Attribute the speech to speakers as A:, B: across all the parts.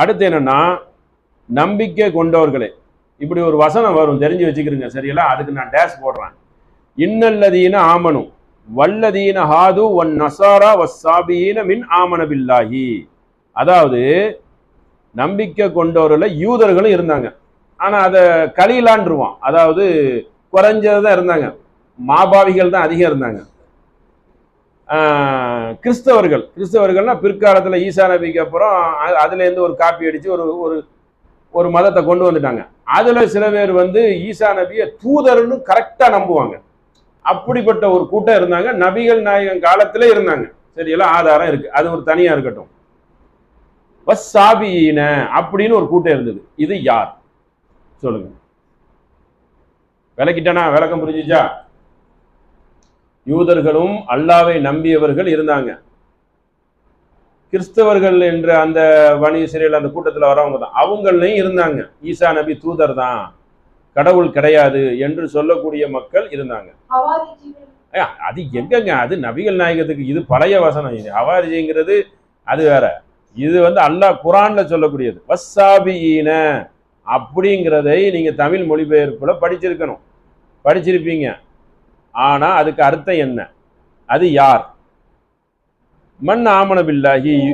A: அடுத்து என்னன்னா நம்பிக்கை கொண்டவர்களே. இப்படி ஒரு வசனம் வரும் தெரிஞ்சு வச்சுக்கிறீங்க சரிங்களா? அதுக்கு நான் டேஷ் போடுறேன். இன்னல்லதீன ஆமனும் வல்லதீன ஹாது ஒன் நசாரா வசாபீன மின் ஆமன பில்லாஹி. அதாவது நம்பிக்கை கொண்டவர்கள யூதர்களும் இருந்தாங்க. ஆனால் அதை கலீலான்ருவான். அதாவது குறைஞ்சது தான் இருந்தாங்க. மாபாவிகள் தான் அதிகம் இருந்தாங்க. கிறிஸ்தவர்கள். கிறிஸ்தவர்கள்னா பிற்காலத்தில் ஈசா நபிக்கு அப்புறம் அதுலேருந்து ஒரு காப்பி அடித்து ஒரு ஒரு ஒரு மதத்தை கொண்டு வந்துட்டாங்க. அதில் சில பேர் வந்து ஈசா நபியை தூதர்னு கரெக்டாக நம்புவாங்க. அப்படிப்பட்ட ஒரு கூட்டம் இருந்தாங்க. நபிகள் நாயகம் காலத்தில் இருந்தாங்க. சரியெல்லாம் ஆதாரம் இருக்குது அது ஒரு தனியாக இருக்கட்டும். வஸ்ஸாபியீன அப்படின்னு ஒரு கூட்டம் இருந்தது. இது யார்? சொல்லுங்க. விளக்கிட்டேனா? விளக்கம் புரிஞ்சிச்சா? யூதர்களும் அல்லாவை நம்பியவர்கள் இருந்தாங்க. கிறிஸ்தவர்கள் என்ற அந்த வணி சிறையில் அந்த கூட்டத்தில் வரவங்க தான். அவங்களையும் இருந்தாங்க. ஈசா நபி தூதர் தான். கடவுள் கிடையாது என்று சொல்லக்கூடிய மக்கள் இருந்தாங்க. அது எங்கங்க? அது நபிகள் நாயகத்துக்கு இது பழைய வசனம். இது ஹவாரிஜிங்கிறது அது வேற. இது வந்து அல்லாஹ் குரான்ல சொல்லக்கூடியது. வஸ்ஸாபியீன. அப்படிங்கிறதை நீங்க தமிழ் மொழிபெயர்ப்புல படிச்சிருக்கணும். படிச்சிருப்பீங்க. ஆனா அதுக்கு அர்த்தம் என்ன? அது யார்? மண்
B: ஆமணபில்லாஹி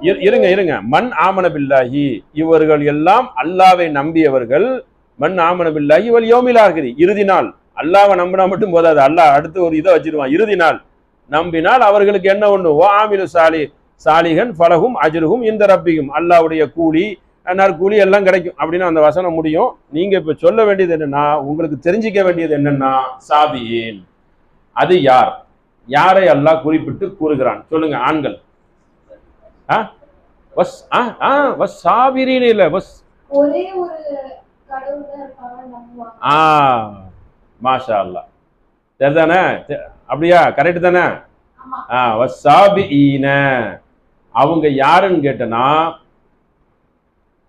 A: இரு- இருங்க இருங்க. மண் ஆமன பில்லாஹி இவர்கள் எல்லாம் அல்லாவை நம்பியவர்கள். மண் ஆமன பில்லாஹி யோமிலாகிரி இறுதி நாள். அல்லாவை நம்பினா மட்டும் போதாது. அல்லாஹ் அடுத்து ஒரு இதை வச்சிருவான். இறுதி நாள். நம்பினால் அவர்களுக்கு என்ன ஒண்ணு? ஓ ஆமிலு சாலி சாலிகன் பலகும் அஜ்ருகும் இந்த ரப்பிகும் அல்லாவுடைய கூலி நற்கூலி எல்லாம் கிடைக்கும். அப்படின்னு அந்த வசனம் முடியும். நீங்க இப்ப சொல்ல வேண்டியது என்னன்னா உங்களுக்கு தெரிஞ்சிக்க வேண்டியது என்னன்னா சாபியேன். அது யார்? யாரை அல்லாஹ் குறிப்பிட்டு கூறுகிறான்? சொல்லுங்க ஆண்கள். ஆ? வஸ் ஆ ஆ வஸ் சாபிரின்னு இல்லை வஸ். ஆ மாஷா அல்லாஹ் சரிதானே அப்படியா? கரெக்ட் தானே? ஆ வசாபிஈன அவங்க யாருன்னு கேட்டனா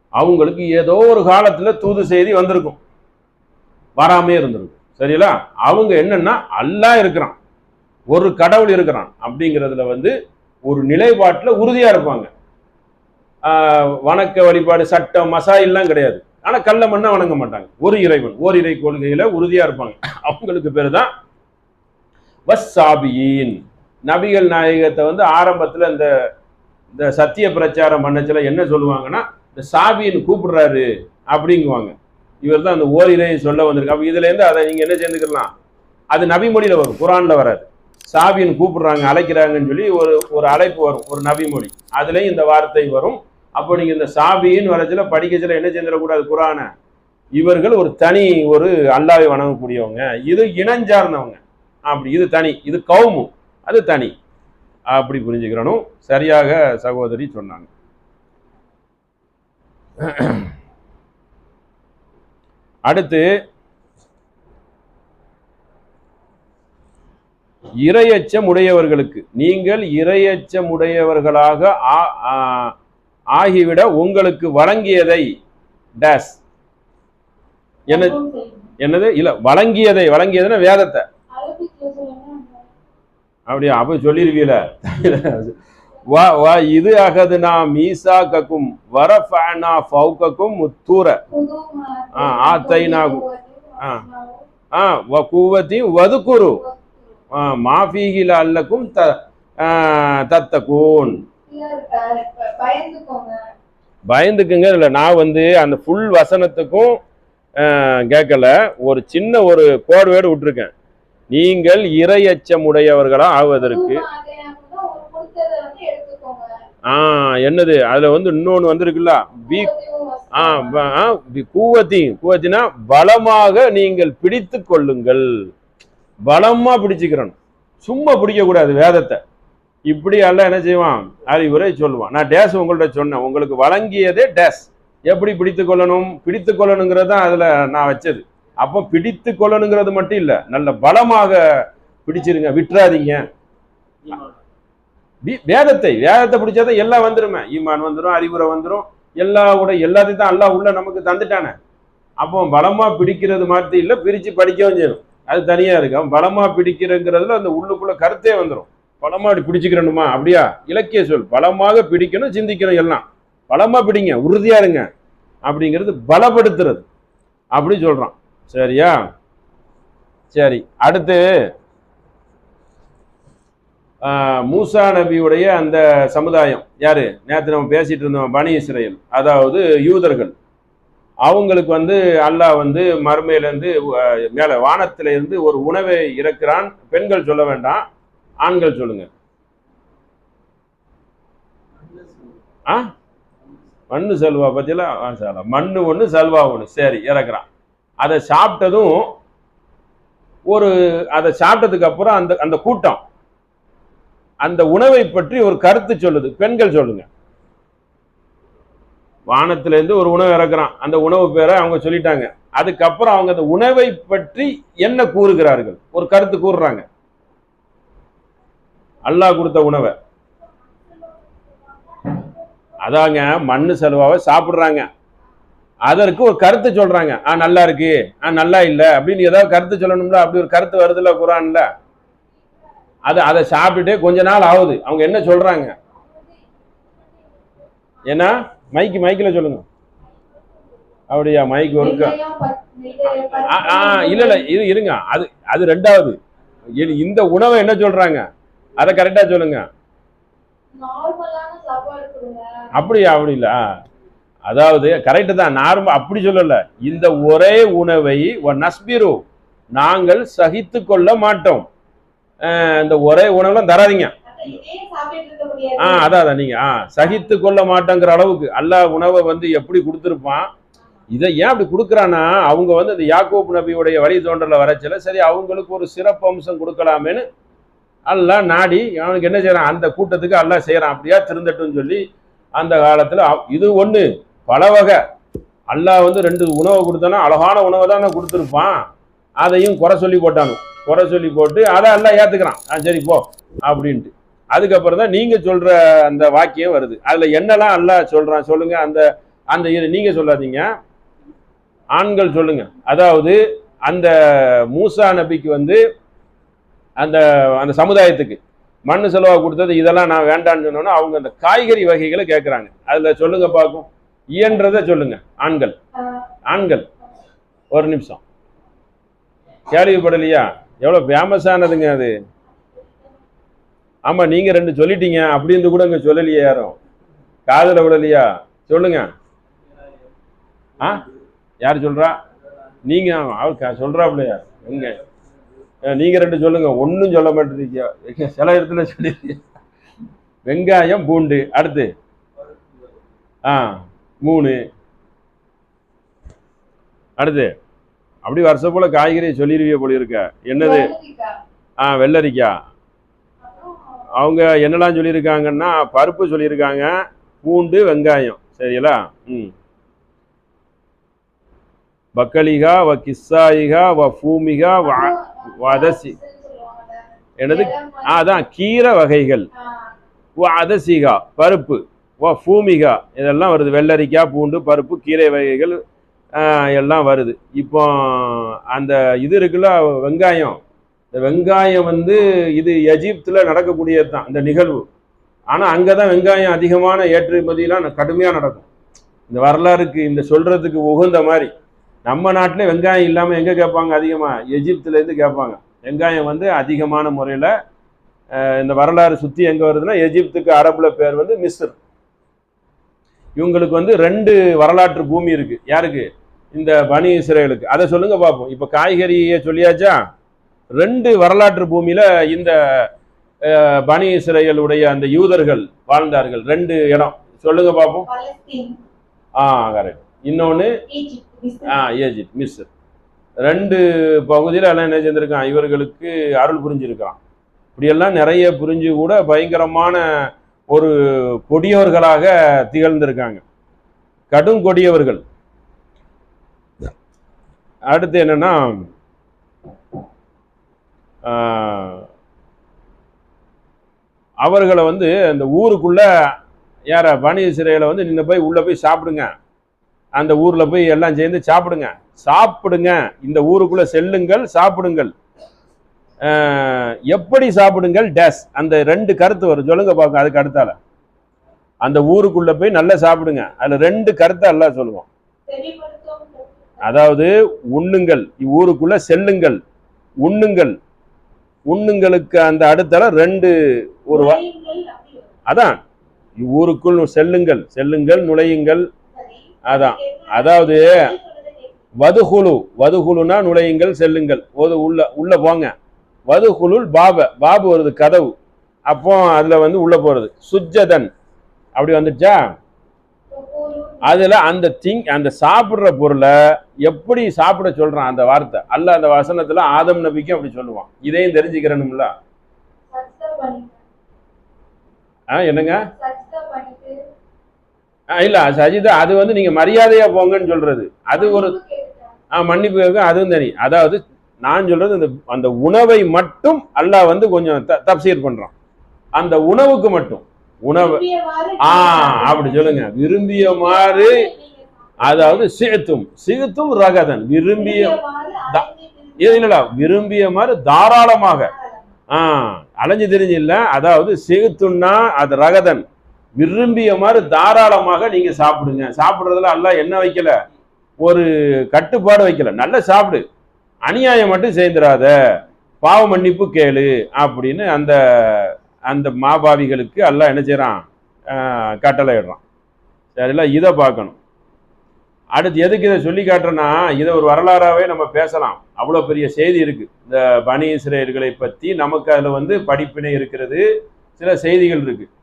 A: அவங்களுக்கு ஏதோ ஒரு காலத்துல தூது செய்தி வந்திருக்கும். வராமே இருந்திருக்கும். சரிங்களா அவங்க என்னன்னா அல்லாஹ் இருக்கிறான். ஒரு கடவுள் இருக்கிறான். அப்படிங்கிறதுல வந்து ஒரு நிலைப்பாட்டுல உறுதியா இருப்பாங்க. ஆஹ் வணக்க வழிபாடு சட்டம் மசாயில்லாம் கிடையாது. ஆனா கல்ல மண்ணா வணங்க மாட்டாங்க. ஒரு இறைவன் ஓர் இறை கொள்கையில் உறுதியா இருப்பாங்க. அவங்களுக்கு பேர் தான் வஸ்ஸாபியீன். நபிகள் நாயகத்தை வந்து ஆரம்பத்துல இந்த இந்த சத்திய பிரச்சாரம் பண்ணச்சில என்ன சொல்லுவாங்கன்னா இந்த சாபின்னு கூப்பிடுறாரு அப்படிங்குவாங்க. இவர் தான் அந்த ஓரிரை சொல்ல வந்திருக்கு. அப்ப இதுல இருந்து அதை நீங்க என்ன சேர்ந்துக்கலாம்? அது நபிமொழியில வரும் குரான்ல வராது. சாபின்னு கூப்பிடுறாங்க அழைக்கிறாங்கன்னு சொல்லி ஒரு ஒரு அழைப்பு வரும் ஒரு நபிமொழி. அதுலேயும் இந்த வார்த்தை வரும். அப்போ நீங்க இந்த சாபின்னு வரச்சுல படிக்கச்சுல என்ன சேர்ந்துடக்கூடாது? குரானை. இவர்கள் ஒரு தனி ஒரு அல்லாவை வணங்கக்கூடியவங்க. இது இனஞ்சார்ந்தவங்க அப்படி இது தனி. இது கவுமு அது தனி. அப்படி புரிஞ்சுக்கிறனும் சரியாக சகோதரி சொன்னாங்க. அடுத்து இரையச்சம் உடையவர்களுக்கு. நீங்கள் இரையச்சம் உடையவர்களாக ஆகிவிட உங்களுக்கு வழங்கியதை டேஸ். என்ன. என்னது? இல்ல வழங்கியதை. வழங்கியதுன்னா வேதத்தை. அப்படியா? அப்ப சொல்லிருவீல. வா வா இது அகதுனா மீசா கக்கும் வரஃபனா ஃபவுக்கக்கும் முத்தூர. ஆ, ஆத்தைனாகும். ஆ. ஆ வ கூவத்தி வதுக்குரு. ஆ, மாஃபீகில அல்லக்கும் த ஆ, தத்தகூன்.
B: பயந்துக்குங்க
A: இல்லை நான் வந்து அந்த ஃபுல் வசனத்துக்கும் கேட்கல. ஒரு சின்ன ஒரு கோடுவேடு விட்டுருக்கேன். நீங்கள் இரையச்சமுடையவர்களா ஆவதற்கு
B: புது ஆத்தைனாகுன்னா ஒரு கொடுத்ததை வந்து எடுத்துக்கோங்க
A: ஆ என்னது? அதுல வந்து இன்னொன்னு வந்திருக்குல்ல? பி ஆ கூவத்தி கூவத்தினா பலமாக நீங்கள் பிடித்து கொள்ளுங்கள். பலமா பிடிச்சிக்கிறணும். சும்மா பிடிக்கக்கூடாது வேதத்தை. இப்படி எல்லாம் என்ன செய்வான்? அறிவுரை சொல்லுவான். நான் டேஸ் உங்கள்ட்ட சொன்னேன். உங்களுக்கு வழங்கியதே டேஸ். எப்படி பிடித்து கொள்ளணும்? பிடித்து கொள்ளணுங்கிறது தான் அதுல நான் வச்சது. அப்போ பிடித்து கொள்ளணுங்கிறது மட்டும் இல்ல நல்ல பலமாக பிடிச்சிருங்க. விட்டுறாதீங்க. வேதத்தை வேதத்தை பிடிச்சாதான் எல்லாம் வந்துருமே. ஈமான் வந்துடும் அறிவுரை வந்துடும் எல்லா கூட எல்லாத்தையும் தான் எல்லாம் உள்ள நமக்கு தந்துட்டானே. அப்போ பலமாக பிடிக்கிறது மாதிரி இல்லை பிரித்து படிக்கவும் செய்யணும். அது தனியாக இருக்கு. அவன் பலமா பிடிக்கிறங்கிறதுல அந்த உள்ளுக்குள்ள கருத்தே வந்துடும் பலமாக அப்படி பிடிச்சிக்கிறணுமா? அப்படியா? இலக்கிய சொல். பலமாக பிடிக்கணும் சிந்திக்கணும் எல்லாம். பலமாக பிடிங்க உறுதியாக இருங்க. அப்படிங்கிறது பலப்படுத்துறது. அப்படி சொல்கிறான் சரியா? சரி அடுத்து மூசா நபியுடைய அந்த சமுதாயம். யாரு? நேற்று நம்ம பேசிட்டு இருந்தோம் பனி இஸ்ரேல். அதாவது யூதர்கள். அவங்களுக்கு வந்து அல்லாஹ் வந்து மறுமையிலேருந்து மேலே வானத்திலேருந்து ஒரு உணவை இறக்கிறான். பெண்கள் சொல்ல வேண்டாம். ஆண்கள் சொல்லுங்க. ஆ? மண்ணு செல்வா பத்தியெல்லாம் மண்ணு ஒன்று செல்வா ஒன்று சரி இறக்குறான். அதை சாப்பிட்டதும் ஒரு அதை சாப்பிட்டதுக்கு அப்புறம் அந்த அந்த கூட்டம். அந்த உணவை பற்றி ஒரு கருத்து சொல்லுது. பெண்கள் சொல்லுங்க. வானத்துல இருந்து ஒரு உணவு இறக்குறான். அந்த உணவு பேரை அவங்க சொல்லிட்டாங்க. அதுக்கப்புறம் அவங்க அந்த உணவை பற்றி என்ன கூறுகிறார்கள்? ஒரு கருத்து கூறுறாங்க. அல்லாஹ் கொடுத்த உணவை. அதாங்க மண்ணு செலவாவை சாப்பிடுறாங்க. அதற்கு ஒரு கருத்து சொல்றாங்க. ஆ நல்லா இருக்கு. ஆ நல்லா இல்ல. அப்படின்னு ஏதாவது கருத்து சொல்லணும்ல? அப்படி ஒரு கருத்து வருதுல்ல குரான்ல? அது அதை சாப்பிட்டுட்டே கொஞ்ச நாள் ஆகுது. அவங்க என்ன சொல்றாங்க? ஏன்னா மைக்கு மைக்கில் சொல்லுங்க. அப்படியா மைக் ஒர்க்கா? ஆ இல்ல இல்ல இது இருங்க. அது அது ரெண்டாவது. இந்த உணவை என்ன சொல்றாங்க? அதை கரெக்டா சொல்லுங்க. அப்படியா அப்படி இல்ல. அதாவது கரெக்டு தான். நார்மல் அப்படி சொல்லல. இந்த ஒரே உணவை நஸ்பிரு நாங்கள் சகித்து கொள்ள மாட்டோம். இந்த ஒரே உணவுலாம் தராதீங்க. ஆ அதான் அதான் நீங்க ஆ சகித்து கொள்ள மாட்டோங்கிற அளவுக்கு அல்லாஹ் உணவை வந்து எப்படி கொடுத்துருப்பான்? இதை ஏன் அப்படி கொடுக்குறான்னா அவங்க வந்து அந்த யாக்கோப் நபியுடைய வழி தோன்றல வரச்சல சரி அவங்களுக்கு ஒரு சிறப்பு அம்சம் கொடுக்கலாமேன்னு அல்லாஹ் நாடி அவனுக்கு என்ன செய்றான் அந்த கூட்டத்துக்கு அல்லாஹ் செய்கிறான் அப்படியா திருந்தட்டும்னு சொல்லி அந்த காலத்தில் இது ஒன்று பல வகை. அல்லாஹ் வந்து ரெண்டு உணவை கொடுத்தானா அழகான உணவை தானே கொடுத்துருப்பான். அதையும் குறை சொல்லி போட்டானு. குறை சொல்லி போட்டு அதை எல்லாம் ஏற்றுக்கிறான் ஆ சரி போ அப்படின்ட்டு. அதுக்கப்புறம் தான் நீங்கள் சொல்கிற அந்த வாக்கியம் வருது. அதில் என்னெல்லாம் அல்லாஹ் சொல்கிறான் சொல்லுங்கள் அந்த அந்த இது நீங்கள் சொல்லாதீங்க. ஆண்கள் சொல்லுங்கள் அதாவது அந்த மூசா நபிக்கு வந்து அந்த அந்த சமுதாயத்துக்கு மண் செலவாக கொடுத்தது இதெல்லாம் நான் வேண்டான்னு சொன்னோன்னா அவங்க அந்த காய்கறி வகைகளை கேட்குறாங்க அதில் சொல்லுங்க பார்க்கும். இயன்றதை சொல்லுங்கள் ஆண்கள். ஆண்கள். ஒரு நிமிஷம். கேள்விப்படலையா? எவ்வளோ ஃபேமஸானதுங்க அது. ஆமாம் நீங்கள் ரெண்டு சொல்லிட்டீங்க. அப்படின்னு கூட இங்கே சொல்லலையே யாரும். காதில் விடலையா? சொல்லுங்க. ஆ? யார் சொல்கிறா நீங்கள் அவர் சொல்கிறாப்லையா எங்க? நீங்கள் ரெண்டு சொல்லுங்கள் ஒன்றும் சொல்ல மாட்டேங்க சில இடத்துல சொல்லி வெங்காயம் பூண்டு. அடுத்து. ஆ மூணு. அடுத்து. அப்படி வருஷம் போல காய்கறி சொல்லிடுவிய போல இருக்க என்னது. ஆ வெள்ளரிக்காய்
B: அப்புறம்
A: அவங்க என்னெல்லாம் சொல்லியிருக்காங்கன்னா பருப்பு சொல்லியிருக்காங்க பூண்டு வெங்காயம். சரிங்களா ம். பக்கலிகா வ கிஸ்ஸாயிகா வ ஃபூமிகா வ வதசி.
B: மாதிரி.
A: அதான். கீரை வகைகள். வ அதசிகா பருப்பு. வ ஃபூமிகா இதெல்லாம் வருது. வெள்ளரிக்காய் பூண்டு பருப்பு கீரை வகைகள் எல்லாம் வருது. இப்போ அந்த இது இருக்குல்ல வெங்காயம். இந்த வெங்காயம் வந்து இது எஜிப்தில் நடக்கக்கூடியது தான் இந்த நிகழ்வு. ஆனால் அங்கே தான் வெங்காயம் அதிகமான ஏற்றுமதியெலாம் கடுமையாக நடக்கும். இந்த வரலாறுக்கு இந்த சொல்கிறதுக்கு உகந்த மாதிரி. நம்ம நாட்டிலே வெங்காயம் இல்லாமல் எங்கே கேட்பாங்க அதிகமாக எஜிப்துலேருந்து கேட்பாங்க. வெங்காயம் வந்து அதிகமான முறையில் இந்த வரலாறு சுற்றி எங்கே வருதுன்னா எஜிப்துக்கு அரபுல பேர் வந்து மிஸ்ர். இவங்களுக்கு வந்து ரெண்டு வரலாற்று பூமி இருக்கு. யாருக்கு? இந்த பனி இஸ்ரேலுக்கு. அதை சொல்லுங்க பார்ப்போம். இப்போ காய்கறியை சொல்லியாச்சா? ரெண்டு வரலாற்று பூமியில இந்த பனி இஸ்ரேலுடைய அந்த யூதர்கள் வாழ்ந்தார்கள். ரெண்டு இடம். சொல்லுங்க பார்ப்போம். ஆ கரெக்ட் இன்னொன்று. ஆ ஏஜித் மிஸ்ர். ரெண்டு பகுதியில் எல்லாம் என்ன செஞ்சிருக்கான்? இவர்களுக்கு அருள் புரிஞ்சிருக்கான். இப்படியெல்லாம் நிறைய புரிஞ்சு கூட பயங்கரமான ஒரு கொடியவர்களாக திகழ்ந்திருக்காங்க. கடும் கொடியவர்கள். அடுத்து என்னன்னா அவர்களை வந்து அந்த ஊருக்குள்ள யார வணிக சிறையில் வந்து நின்று போய் உள்ளே போய் சாப்பிடுங்க. அந்த ஊரில் போய் எல்லாம் சேர்ந்து சாப்பிடுங்க. சாப்பிடுங்க. இந்த ஊருக்குள்ளே செல்லுங்கள் சாப்பிடுங்கள். எப்படி சாப்பிடுங்கள்? டேஸ். அந்த ரெண்டு கருத்து வரும். சொல்லுங்க பார்க்க அதுக்கு அடுத்தால. அந்த ஊருக்குள்ள போய் நல்லா சாப்பிடுங்க. அதுல ரெண்டு கருத்தை எல்லாம் சொல்லுவோம் அதாவது உண்ணுங்கள். இவ்வூருக்குள்ள செல்லுங்கள். உண்ணுங்கள். உண்ணுங்களுக்கு அந்த அடுத்தல ரெண்டு ஒரு அதான். இவ்வூருக்குள் செல்லுங்கள். செல்லுங்கள் நுழையுங்கள். அதான். அதாவது வதுகுழு வதுகுழுனா நுழையுங்கள் செல்லுங்கள். ஒரு உள்ள உள்ள போங்க. வதுகுழுல் பாப பாபு வருது கதவு. அப்போ அதுல வந்து உள்ள போறது. சுஜதன் அப்படி வந்துச்சா? அதுல அந்த திங் அந்த சாப்பிடுற பொருளை எப்படி சாப்பிட சொல்றான் அந்த வார்த்தை. அல்ல அந்த வசனத்துல ஆதம் நபிக்கும் அப்படி சொல்லுவான். இதையும்
B: தெரிஞ்சுக்கிறனும்ல.
A: ஆ என்னங்க?
B: சத்த
A: இல்ல சஜிதா அது வந்து நீங்க மரியாதையா போங்கன்னு சொல்றது. அது ஒரு
B: மன்னிப்பு
A: ஆ, மன்னிப்பு அதுவும் தனி அதாவது நான் சொல்றது அந்த அந்த உணவை மட்டும் அல்லாஹ் வந்து கொஞ்சம் தப்சீர் பண்றான். அந்த உணவுக்கு மட்டும். உணவு. ஆ அப்படி சொல்லுங்க. விரும்பியமாறு அதாவது சிகத்தும் சிகத்தும் ரகதன். விரும்பிய இல்லடா விரும்பிய மாதிரி தாராளமாக. ஆ அலைஞ்சு தெரிஞ்சு இல்ல. அதாவது சிகுத்துன்னா அது ரகதன். விரும்பிய மாதிரி தாராளமாக நீங்க சாப்பிடுங்க. சாப்பிடுறதுல அல்லாஹ் என்ன வைக்கல? ஒரு கட்டுப்பாடு வைக்கல. நல்லா சாப்பிடு. அநியாயம் மட்டும் செய்திராத. பாவ மன்னிப்பு கேளு அப்படின்னு அந்த அந்த மாபாவிகளுக்கு எல்லாம் என்ன செய்கிறான் கட்டளையிடுறான். சரிங்களா? இதை பார்க்கணும். அடுத்து எதுக்கு இதை சொல்லி காட்டுறேன்னா இதை ஒரு வரலாறாகவே நம்ம பேசலாம். அவ்வளோ பெரிய செய்தி இருக்குது இந்த பனி இஸ்ரேல்களை பற்றி நமக்கு அதில் வந்து படிப்பினை இருக்கிறது. சில செய்திகள் இருக்குது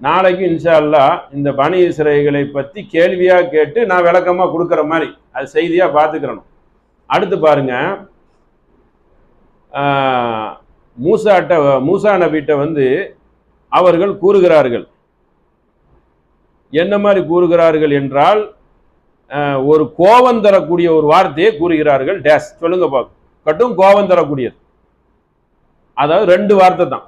A: நாளைக்கு இன்ஷா அல்லா இந்த பனி இஸ்ரேல்களை பற்றி கேள்வியாக கேட்டு நான் விளக்கமாக கொடுக்குற மாதிரி அது செய்தியாக பார்த்துக்கிறணும். அடுத்து பாருங்க. ஆஹ், மூசாட்ட மூசா நபிட்ட வந்து அவர்கள் கூறுகிறார்கள். என்ன மாதிரி கூறுகிறார்கள் என்றால் ஆஹ், ஒரு கோபம் தரக்கூடிய ஒரு வார்த்தையை கூறுகிறார்கள். டேஸ் சொல்லுங்க பார்க்க கட்டும் கோபம் தரக்கூடியது. அதாவது ரெண்டு வார்த்தை தான்.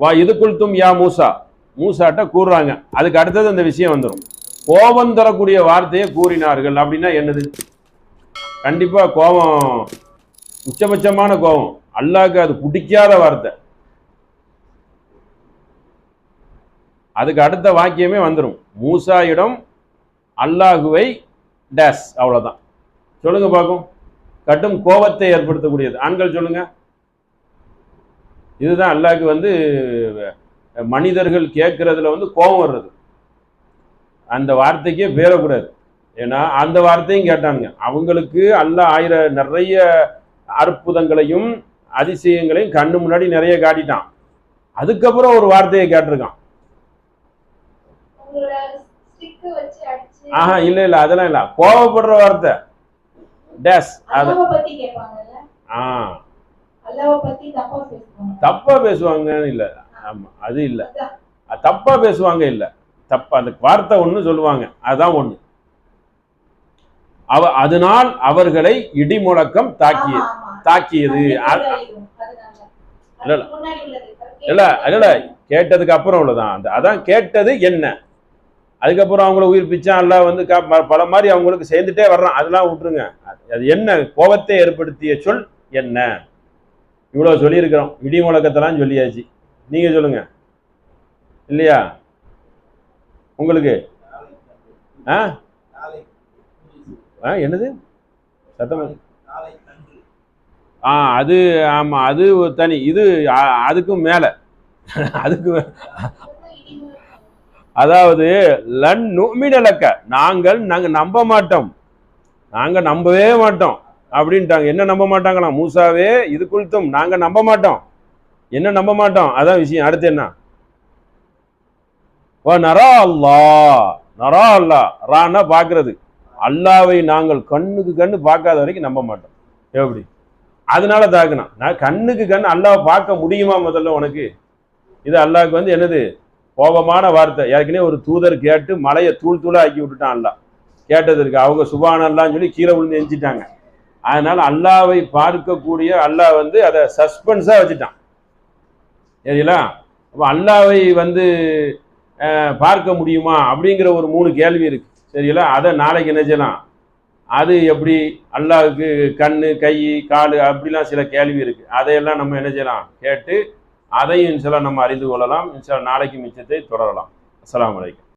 A: வா இதுக்குள் தும் யா மூசா. மூசாட்ட கூறுறாங்க. அதுக்கு அடுத்தது அந்த விஷயம் வந்துடும் கோபம் தரக்கூடிய வார்த்தையை கூறினார்கள். அப்படின்னா என்னது? கண்டிப்பா கோபம் உச்சபட்சமான கோபம். அல்லாஹ்க்கு அது பிடிக்காத வார்த்தை. அதுக்கு அடுத்த வாக்கியமே வந்துடும் மூசாயிடம் அல்லாஹுவை டேஸ் அவ்வளோதான் சொல்லுங்க பார்க்கும் கட்டும் கோபத்தை ஏற்படுத்தக்கூடியது. ஆண்கள் சொல்லுங்க. இதுதான் அல்லாஹ்க்கு வந்து மனிதர்கள் கேட்கறதுல வந்து கோபம் வர்றது. அந்த வார்த்தைக்கே பேரக்கூடாது ஏன்னா அந்த வார்த்தையும் கேட்டானுங்க. அவங்களுக்கு அல்லாஹ் ஆயிர நிறைய அற்புதங்களையும் அதிசயங்களையும் கண்ணு முன்னாடி நிறைய காட்டிட்டான். அதுக்கப்புறம் ஒரு வார்த்தையை கேட்டிருக்கான். ஆஹா இல்ல இல்ல அதெல்லாம் இல்ல. கோவப்படுற வார்த்தை. டேஸ் அது. ஆ.
B: தப்பா பேசுவாங்க.
A: தப்பா பேசுவாங்கன்னு இல்ல. ஆமா அது இல்ல. தப்பா பேசுவாங்க இல்ல. தப்பா அந்த வார்த்தை ஒண்ணு சொல்லுவாங்க. அதுதான் ஒண்ணு. அவ அதனால் அவர்களை இடி முழக்கம் தாக்கியது. தாக்கியது. இல்ல, இல்ல. கேட்டதுக்கு அப்புறம் உள்ளதான். அதான் கேட்டது என்ன? அதுக்கப்புறம் அவங்கள உயிர் பிச்சான் எல்லாம் வந்து பல மாதிரி அவங்களுக்கு சேர்ந்துட்டே வர்றான். அதெல்லாம் விட்டுருங்க. அது- அது என்ன? கோபத்தை ஏற்படுத்திய சொல் என்ன? இவ்வளவு சொல்லியிருக்கிறோம். இடி முழக்கத்தெல்லாம் சொல்லியாச்சு. நீங்க சொல்லுங்க. இல்லையா? உங்களுக்கு? ஆ? ஆ என்னது? சத்தம்? ஆ அது ஆமா அது ஒரு தனி இது அதுக்கும் மேல. அதுக்கு அதாவது லன் நுமினலக்க நாங்கள் நாங்க நம்ப மாட்டோம். நாங்க நம்பவே மாட்டோம். அப்படின்ட்டாங்க. என்ன நம்ப மாட்டாங்களாம்? மூசாவே இது குளித்தும் நாங்க நம்ப மாட்டோம். என்ன நம்ப மாட்டோம்? அதான் விஷயம். அடுத்து என்ன? நரா அல்லா. நரா அல்லா. ரானா பார்க்கறது. அல்லாவை நாங்கள் கண்ணுக்கு கண்ணு பார்க்காத வரைக்கும் நம்ப மாட்டோம். எப்படி? அதனால தாக்குனான். நான் கண்ணுக்கு கண் அல்லாவை பார்க்க முடியுமா முதல்ல உனக்கு? இது அல்லாவுக்கு வந்து என்னது? கோபமான வார்த்தை. ஏற்கனவே ஒரு தூதர் கேட்டு மலையை தூள் தூளாக ஆக்கி விட்டுட்டான் அல்லாஹ். கேட்டதற்கு அவங்க சுபானல்லான்னு சொல்லி கீழே விழுந்து எஞ்சிட்டாங்க. அதனால அல்லாவை பார்க்கக்கூடிய அல்லாஹ் வந்து அதை சஸ்பென்ஸாக வச்சுட்டான். சரிங்களா? அப்போ அல்லாவை வந்து பார்க்க முடியுமா அப்படிங்கிற ஒரு மூணு கேள்வி இருக்கு. சரிங்களா? அதை நாளைக்கு என்ன செய்யலாம்? அது எப்படி? அல்லாவுக்கு கண் கை கால் அப்படிலாம் சில கேள்வி இருக்கு. அதையெல்லாம் நம்ம என்ன செய்யலாம்? கேட்டு அதையும் இன்ஷால்லா நம்ம அறிந்து கொள்ளலாம். இன்ஷா நாளைக்கு மிச்சத்தை தொடரலாம். அஸ்லாம் வலைக்கம்